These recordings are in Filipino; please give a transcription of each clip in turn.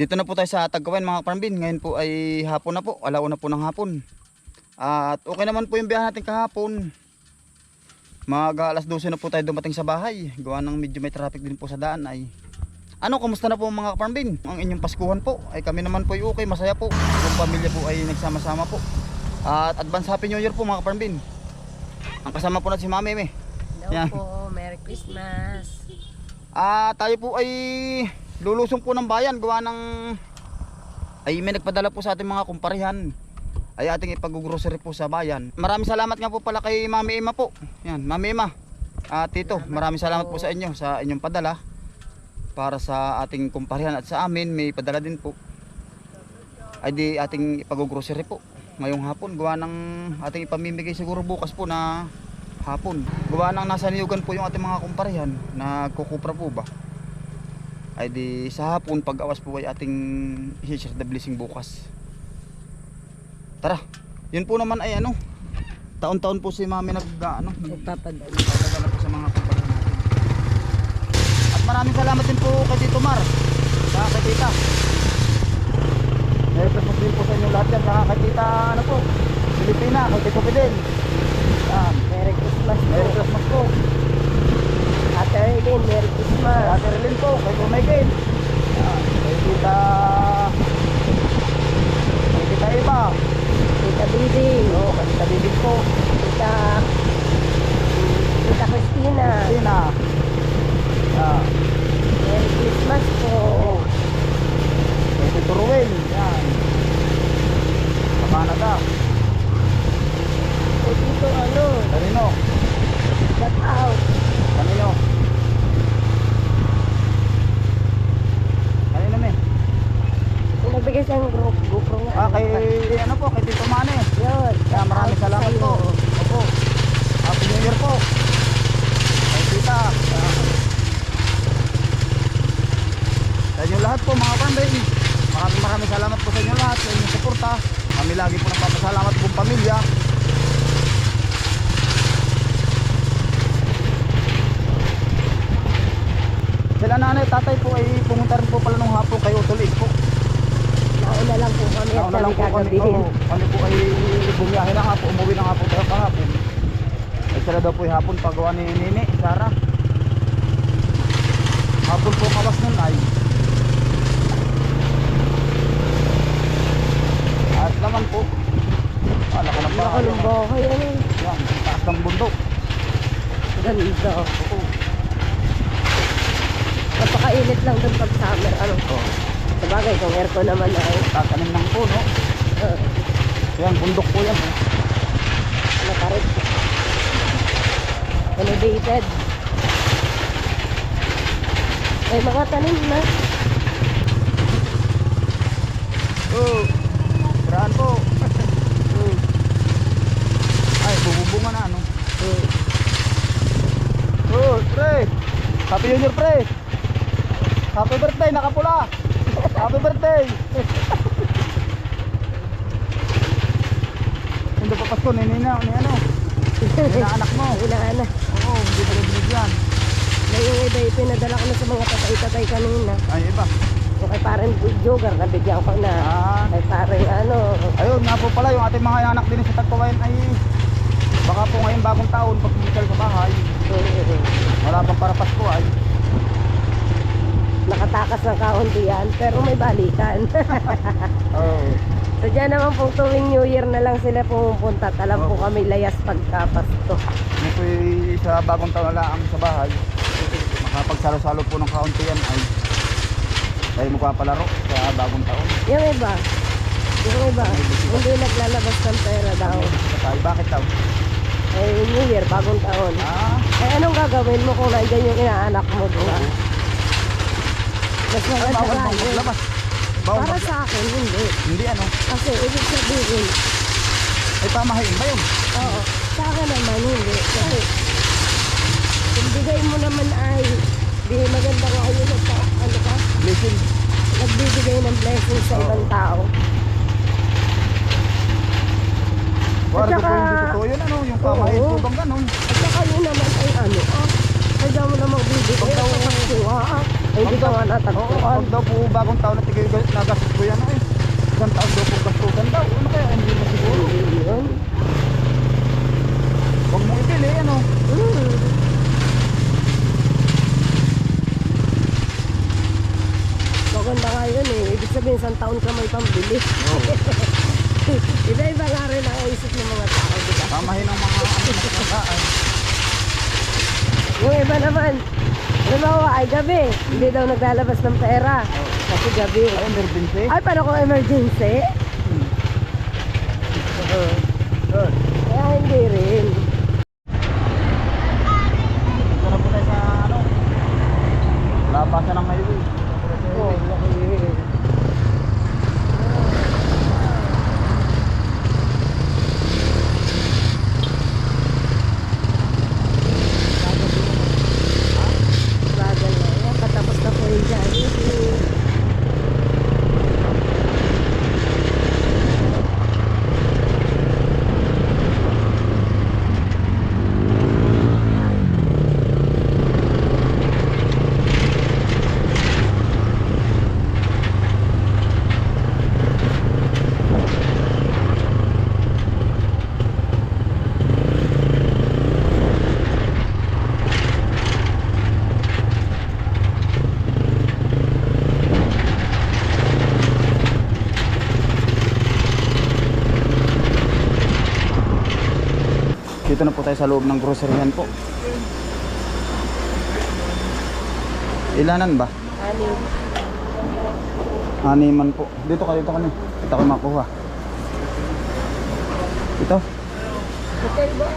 Dito na po tayo sa Tagkawain mga kaparambin. Ngayon po ay hapon na po. Alauna po ng hapon. At okay naman po yung biyahe natin kahapon. Mag alas 12 na po tayo dumating sa bahay. Gawa ng medyo may traffic din po sa daan ay. Ano, kamusta na po mga kaparambin? Ang inyong Paskuhan po. Ay kami naman po ay okay, masaya po. Yung pamilya po ay nagsama-sama po. At advance Happy New Year po mga kaparambin. Ang kasama po natin si Mami. Hello Yan. po, Merry Christmas. Ah, tayo po ay lulusong po ng bayan gawa ng ay may nagpadala po sa ating mga kumparihan ay ating ipag-grocery po sa bayan. Maraming salamat nga po pala kay Mami Emma po. Yan, Mami Emma. Ah, Tito, maraming salamat po. po sa inyo sa inyong padala para sa ating kumparihan at sa amin may padala din po. Ay di ating ipag-grocery po ngayong hapon gawa ng ating ipamimigay siguro bukas po na hapon. Gawa ng nasa niyugan po yung ating mga kumparihan nagkukupra po ba? Ay di sa hapon pag awas po ay ating i-share the blessing bukas. Tara, yun po naman ay ano, taon-taon po si mami nag ano, Magpapadala. nagpadala po sa mga kumparihan natin. At maraming salamat din po kay Tito Mar sa kay Tita. Merry Christmas din po sa inyo lahat yan. Saka kay Tita, ano po, Pilipina, kay Tito Fidel. Merry Christmas. Merry Christmas po. Ate Erlyn, Merry Christmas. Relin po, kay. Yan. Kay Tita... Kay Tita Eva. Tita Biding. Oo, kay Tita Bibig po. Tita... Tita Christina. Tina. Yan. Merry Christmas po. Kay Tito Ruel. Yan. Sa Canada. O dito ano, Kanino? shout out. Kanino? Kanino me? Kung nagbigay sa group, GoPro nga. Ah, kay ano po, kay Tito Mane. Yun. Kaya maraming shout out salamat sa'yo. po. Opo. Happy New Year po. Kay Tita. ah. Sa inyo lahat po mga pambay. Maraming maraming salamat po sa inyo lahat sa inyong suporta. Kami lagi po nagpapasalamat pong pamilya. Sila nanay, tatay po ay pumunta rin po pala nung hapon kay Utulig po. Nauna lang po kami at Nauna kami lang po kami, kagabihin. oo, kami po ay bumiyahe na nga po, umuwi na nga po tayo kahapon. Ay sila daw po hapon pagawa ni Nini, Sara. Hapon po kawas nun ay. At naman po. Ah, laka ng bahay. Nakalong bahay ano. Yan, taas ng bundok. Ganda. Oo. Napakainit lang dun pag summer. Ano? Oh, Sabagay, kung aircon naman ay tatanim ng puno. uh, Yan, bundok po yan. eh. Elevated. May mga tanim na. Oh, siraan po. Oh. Ay, bububunga na ano. Hmm. Oh, pre. Happy New Year, pre. Happy birthday, nakapula. Happy birthday. Hindi pa Pasko, ni Nina, ni ano. Ni na anak mo. Inaana. Oo, hindi pa binigyan. Na yung iba pinadala ko na sa mga tatay-tatay kanina. Ay, iba. Yung kay parang jogger, nabigyan ko na. Ah, Kay parang ano, ayun nga po pala, yung ating mga anak din sa Tagkawayan ay baka po ngayon bagong taon pag bumikal sa bahay. Wala pang para Pasko ay. nakatakas ng kaunti yan, pero may balikan. Oo. So dyan naman po tuwing New Year na lang sila pumupunta. at Alam po kami layas pagkapasto. Po sa bagong taon na lang sa bahay, makapagsalo-salo po ng kaunti yan ay tayo magpapalaro sa bagong taon. Yung iba, yung iba, hindi naglalabas ng pera daw. Bakit daw? Eh, New Year, bagong taon. Ah, Eh, anong gagawin mo kung nandyan yung inaanak mo, di ba? Mas ay, maganda bawal yun. maglabas? Bawal Para sa akin, hindi. Hindi ano, Kasi ibig sabihin, ay pamahain ba yun? oo, sa akin naman hindi. Kasi, kung bigay mo naman ay, di maganda yun at sa- ano ka, Blessing. nagbibigay ng blessing sa Oo. ibang tao. Saka- po hindi totoo yun ano, yung pamahain Oo. po bang ganun? At saka yun naman ay ano, ah, kaya mo namang bibigay Pag daw- sa kapwa, ah, Ay, hindi ko nga Oo, natagpuan. pag daw po bagong taon na tigay nagastos ko yan ay. Isang taon daw po gastusan daw. Ano kaya hindi mo siguro? Huwag mo ibili ano. Hmm. Maganda nga yun eh. Ibig sabihin, isang taon ka may pambili. Iba-iba nga rin ang isip ng mga tao, di ba? Tamahin ang mga ano na. Yung iba naman, halimbawa ay gabi, hindi daw naglalabas ng pera. Kasi gabi. Ay, emergency. Ay, paano kung emergency? Oo. Kaya hindi rin. Ito na po tayo sa ano. Labasan ng highway. Oo, laki. Bagal na yan. Patapos na po yung Jollibee. Dito na po tayo sa loob ng groceryhan po. Ilanan ba? Ano? Animan po. Dito ka, dito ka na. Dito ka makuha. Ito. Hotel ba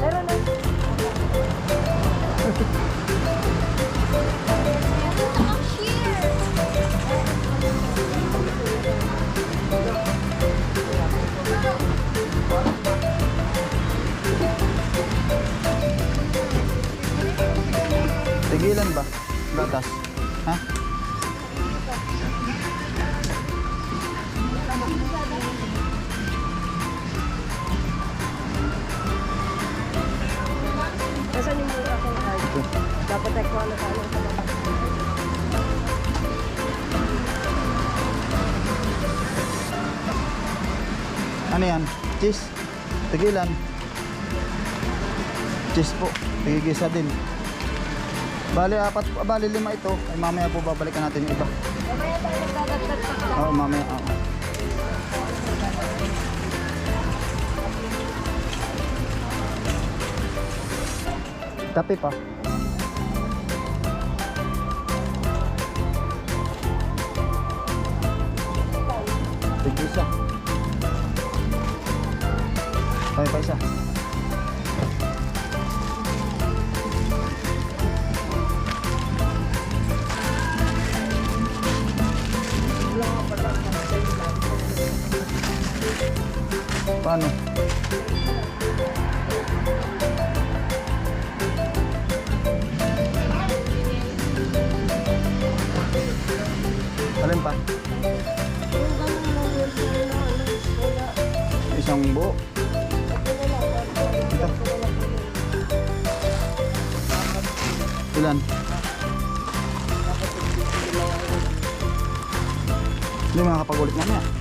Meron na. Tigilan ba? Gatas. Card? Dapat na tayo sa baba. Ano yan? Cheese? Tigilan. Cheese po. Tigigisa din. Bali, apat, bali lima ito. Ay mamaya po babalikan natin yung iba. Mamaya tayo magdadagdag pa. Oo, mamaya. oo. Kape pa. Alin pa? Isang buo. Ito. Ilan? Hindi makakapagulit na niya.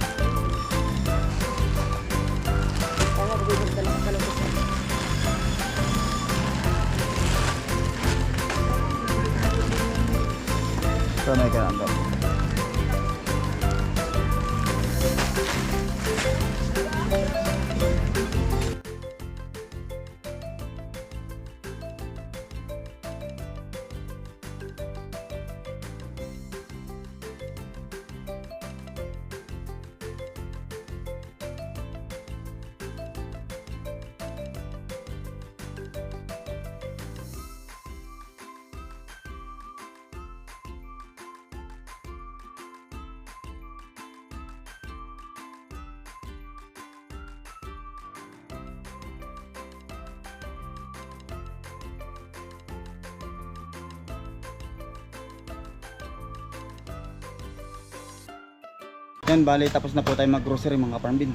Yan, bali tapos na po tayo mag-grocery mga kaparambin.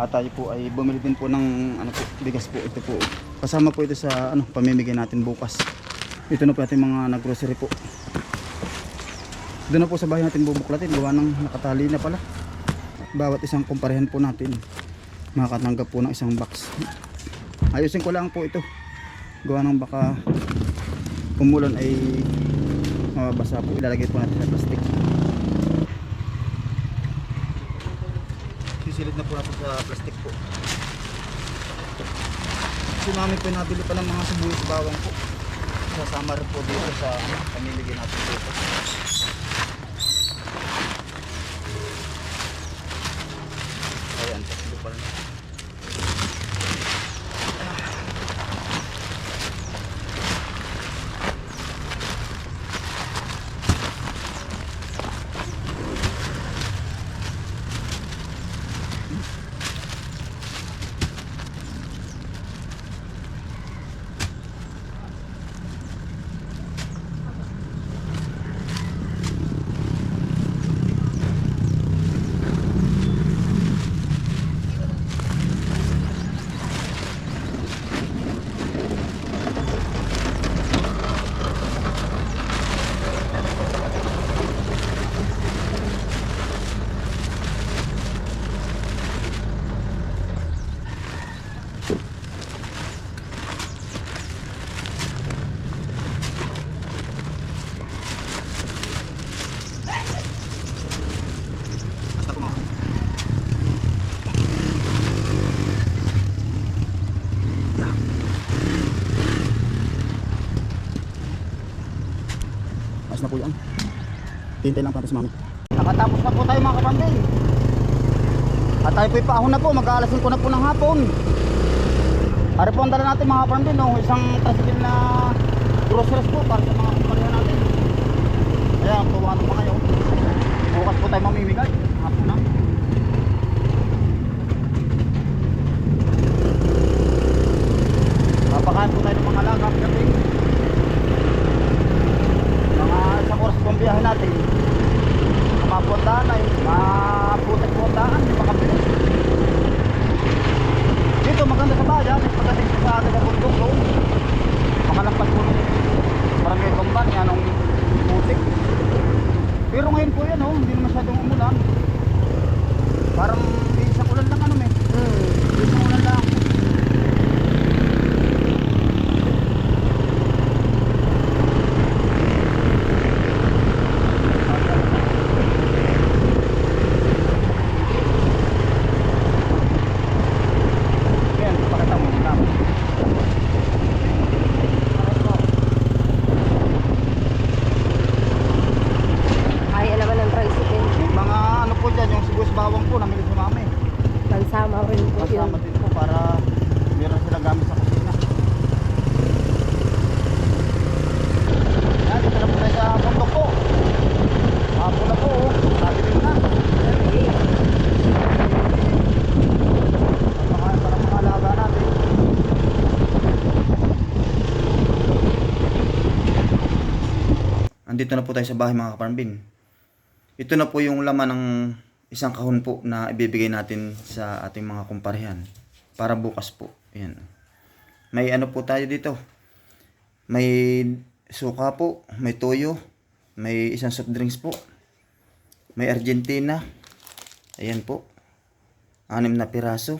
At tayo po ay bumili din po ng ano po, bigas po ito po. Kasama po ito sa ano, pamimigay natin bukas. Ito na po ating mga nag-grocery po. Doon na po sa bahay natin bubuklatin, gawa ng nakatali na pala. Bawat isang kumparehan po natin. Makatanggap po ng isang box. Ayusin ko lang po ito. Gawa ng baka umulan ay mababasa po. Ilalagay po natin sa plastic. Na po natin sa plastic po. Si mami po nabili pa ng mga sibuyas bawang po. Sasama rin po dito sa ano, pamimigay natin dito. Ayos na po yan. Hintay lang para sa mami. Nakatapos na po tayo mga kapambing. At tayo po ipaahon na po. Mag-aalasin ko na po ng hapon. Ari po ang dala natin mga kapambing. No? Isang tricycle na groceries po para sa mga kumpanya natin. Kaya tuwa na pa kayo. Bukas po tayo mamimigay. Hapon na. Papakain po tayo ng mga alaga gabi. Mga isang oras po ang biyahe natin. Mga puntaan ay maputik puntaan, di makabili. Dito maganda sa bayan, pagdating sa atin ng bundok doon. Makalampas po ng barangay Kumban, yan ang putik. Pero ngayon po yan, oh, hindi na masyadong umulan. Parang isang ulan lang ano, may. Hmm. Isang ulan lang. Yan, pakita mo lang. Kaya naman ng tricycle. Yung mga ano po dyan, yung sibuyas bawang po, namili si mami. Pansama rin po yun. Kasama din po para meron sila gamit sa kusina. Yan, dito na po tayo sa bundok po. Hapon na po, oh. sabi din na. Ang mga, para mga alaga natin. Andito na po tayo sa bahay mga kaparambin. Ito na po yung laman ng isang kahon po na ibibigay natin sa ating mga kumparehan para bukas po. Ayan. May ano po tayo dito. May suka po, may toyo, may isang soft drinks po. May Argentina. Ayan po. Anim na piraso.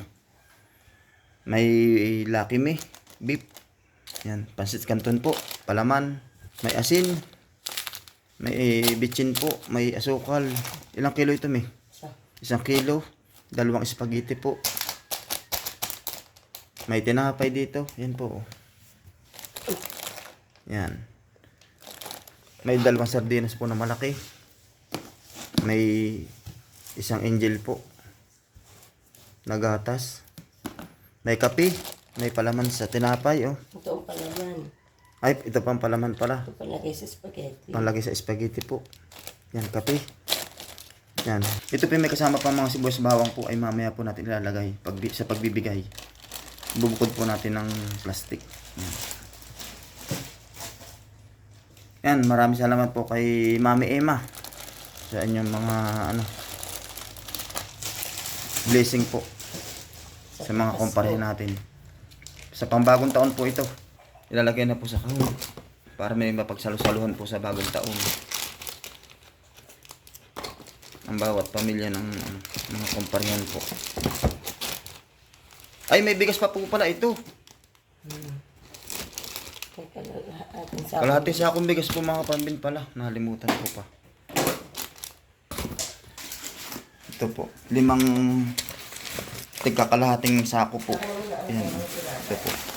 May Lucky Me, beef. Yan, pansit canton po, palaman, may asin, may bitchin po, may asukal. Ilang kilo ito, may? Isang kilo, dalawang spaghetti po. May tinapay dito, yan po. oh. Yan. May dalawang sardinas po na malaki. May isang angel po. Nagatas. May kape. May palaman sa tinapay, oh. Ito ang palaman. Ay, ito pang palaman pala. Ito palagay sa spaghetti. Panglagay sa spaghetti po. Yan, kape. Yan. Ito po may kasama pa mga sibuyas bawang po ay mamaya po natin ilalagay pag, sa pagbibigay. Bubukod po natin ng plastic. Yan. Yan, maraming salamat po kay Mami Emma sa inyong mga ano blessing po sa mga kumpare natin. Sa pambagong taon po ito. Ilalagay na po sa kahon para may mapagsalusaluhan po sa bagong taon. Ang bawat pamilya ng mga kumparehan po. Ay, may bigas pa po pala ito. Sa Kalahati sa akong bigas po mga pambin pala. Nalimutan ko pa. Ito po. Limang tigkakalahating sako po. Ayan. Ito po.